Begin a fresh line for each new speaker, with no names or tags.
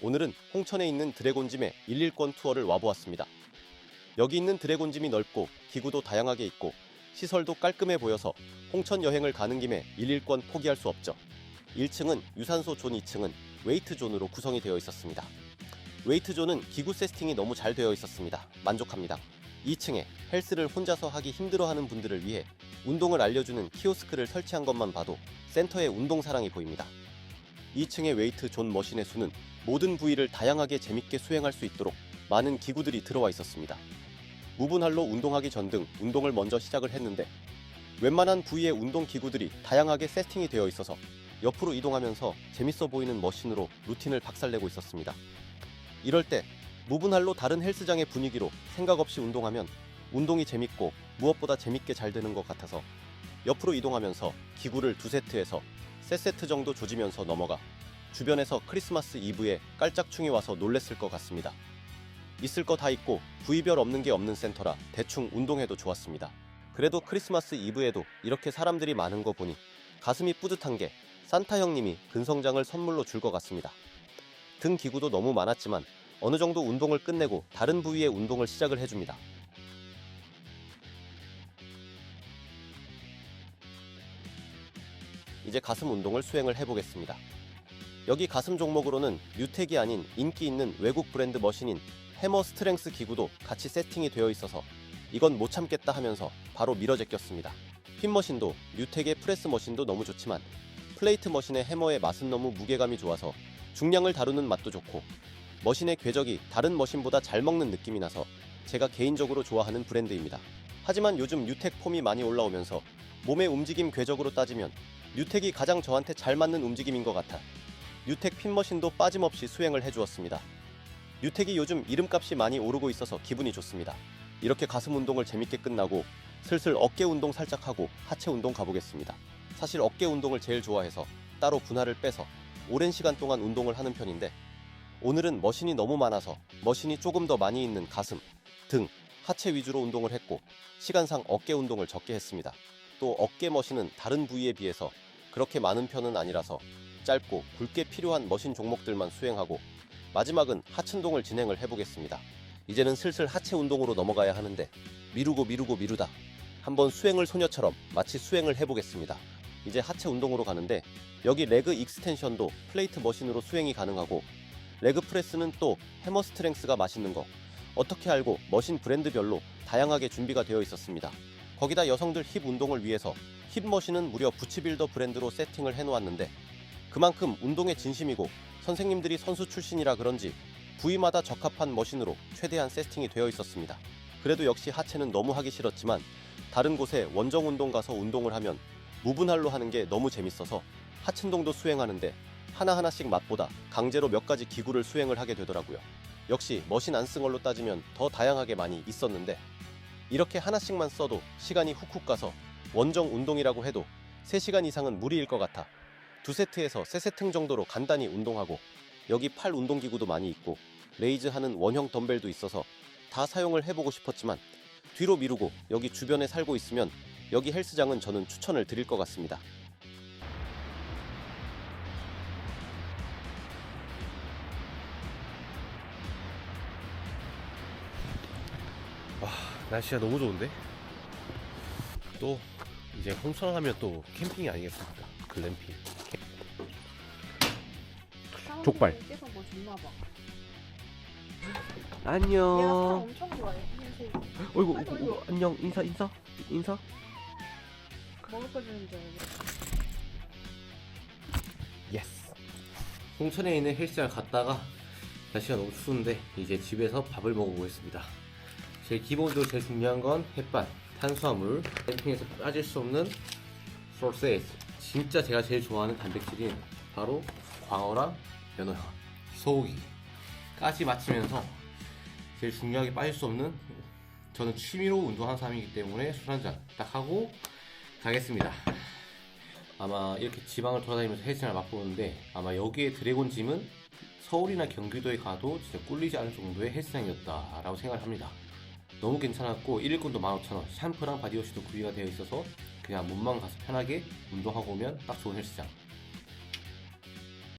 오늘은 홍천에 있는 드래곤짐의 1일권 투어를 와보았습니다. 여기 있는 드래곤짐이 넓고 기구도 다양하게 있고 시설도 깔끔해 보여서 홍천 여행을 가는 김에 1일권 포기할 수 없죠. 1층은 유산소 존 2층은 웨이트 존으로 구성이 되어 있었습니다. 웨이트 존은 기구 세팅이 너무 잘 되어 있었습니다. 만족합니다. 2층에 헬스를 혼자서 하기 힘들어하는 분들을 위해 운동을 알려주는 키오스크를 설치한 것만 봐도 센터의 운동 사랑이 보입니다. 2층의 웨이트 존 머신의 수는 모든 부위를 다양하게 재밌게 수행할 수 있도록 많은 기구들이 들어와 있었습니다. 무분할로 운동하기 전 등 운동을 먼저 시작을 했는데 웬만한 부위의 운동 기구들이 다양하게 세팅이 되어 있어서 옆으로 이동하면서 재밌어 보이는 머신으로 루틴을 박살내고 있었습니다. 이럴 때 무분할로 다른 헬스장의 분위기로 생각 없이 운동하면 운동이 재밌고 무엇보다 재밌게 잘 되는 것 같아서 옆으로 이동하면서 기구를 두 세트에서 세 세트 정도 조지면서 넘어가 주변에서 크리스마스 이브에 깔짝충이 와서 놀랬을 것 같습니다. 있을 거 다 있고 부위별 없는 게 없는 센터라 대충 운동해도 좋았습니다. 그래도 크리스마스 이브에도 이렇게 사람들이 많은 거 보니 가슴이 뿌듯한 게 산타 형님이 근성장을 선물로 줄 것 같습니다. 등 기구도 너무 많았지만 어느 정도 운동을 끝내고 다른 부위의 운동을 시작을 해줍니다. 이제 가슴 운동을 수행을 해보겠습니다. 여기 가슴 종목으로는 뉴텍이 아닌 인기 있는 외국 브랜드 머신인 해머 스트렝스 기구도 같이 세팅이 되어 있어서 이건 못 참겠다 하면서 바로 밀어 제꼈습니다. 핀 머신도 뉴텍의 프레스 머신도 너무 좋지만 플레이트 머신의 해머의 맛은 너무 무게감이 좋아서 중량을 다루는 맛도 좋고 머신의 궤적이 다른 머신보다 잘 먹는 느낌이 나서 제가 개인적으로 좋아하는 브랜드입니다. 하지만 요즘 뉴텍 폼이 많이 올라오면서 몸의 움직임 궤적으로 따지면 뉴텍이 가장 저한테 잘 맞는 움직임인 것 같아 뉴텍 핀머신도 빠짐없이 수행을 해주었습니다. 뉴텍이 요즘 이름값이 많이 오르고 있어서 기분이 좋습니다. 이렇게 가슴 운동을 재밌게 끝나고 슬슬 어깨 운동 살짝 하고 하체 운동 가보겠습니다. 사실 어깨 운동을 제일 좋아해서 따로 분할을 빼서 오랜 시간 동안 운동을 하는 편인데 오늘은 머신이 너무 많아서 머신이 조금 더 많이 있는 가슴, 등, 하체 위주로 운동을 했고 시간상 어깨 운동을 적게 했습니다. 또 어깨 머신은 다른 부위에 비해서 그렇게 많은 편은 아니라서 짧고 굵게 필요한 머신 종목들만 수행하고 마지막은 하춘동을 진행을 해보겠습니다. 이제는 슬슬 하체 운동으로 넘어가야 하는데 미루고 미루고 미루다 한번 수행을 소녀처럼 마치 수행을 해보겠습니다. 이제 하체 운동으로 가는데 여기 레그 익스텐션도 플레이트 머신으로 수행이 가능하고 레그 프레스는 또 해머 스트렝스가 맛있는 거 어떻게 알고 머신 브랜드별로 다양하게 준비가 되어 있었습니다. 거기다 여성들 힙 운동을 위해서 힙 머신은 무려 부치빌더 브랜드로 세팅을 해놓았는데 그만큼 운동에 진심이고 선생님들이 선수 출신이라 그런지 부위마다 적합한 머신으로 최대한 세팅이 되어 있었습니다. 그래도 역시 하체는 너무 하기 싫었지만 다른 곳에 원정 운동 가서 운동을 하면 무분할로 하는 게 너무 재밌어서 하춘동도 수행하는데 하나하나씩 맛보다 강제로 몇 가지 기구를 수행을 하게 되더라고요. 역시 머신 안 쓴 걸로 따지면 더 다양하게 많이 있었는데 이렇게 하나씩만 써도 시간이 훅훅 가서 원정 운동이라고 해도 3시간 이상은 무리일 것 같아 두 세트에서 세 세트 정도로 간단히 운동하고 여기 팔 운동기구도 많이 있고 레이즈 하는 원형 덤벨도 있어서 다 사용을 해보고 싶었지만 뒤로 미루고 여기 주변에 살고 있으면 여기 헬스장은 저는 추천을 드릴 것 같습니다.
날씨가 너무 좋은데? 또 이제 홍천 하면 또 캠핑이 아니겠습니까? 글램핑. 족발.
계속 뭐 줬나 봐. 얘가 살
안녕.
엄청 좋아해. 흰색.
어이구, 어이구, 어이구, 안녕. 인사, 인사, 인사.
먹을 거 주는 줄 알고.
예스. 홍천에 있는 헬스장 갔다가 날씨가 너무 추운데 이제 집에서 밥을 먹어보겠습니다. 제일 기본적으로 제일 중요한 건 햇반, 탄수화물, 캠핑에서 빠질 수 없는 소세지. 진짜 제가 제일 좋아하는 단백질인 바로 광어랑 연어랑 소고기까지 마치면서 제일 중요하게 빠질 수 없는 저는 취미로 운동하는 사람이기 때문에 술 한잔 딱 하고 가겠습니다. 아마 이렇게 지방을 돌아다니면서 헬스장을 맛보는데 아마 여기에 드래곤 짐은 서울이나 경기도에 가도 진짜 꿀리지 않을 정도의 헬스장이었다라고 생각을 합니다. 너무 괜찮았고 1일권도 15,000원. 샴푸랑 바디워시도 구비가 되어 있어서 그냥 몸만 가서 편하게 운동하고 오면 딱 좋은 헬스장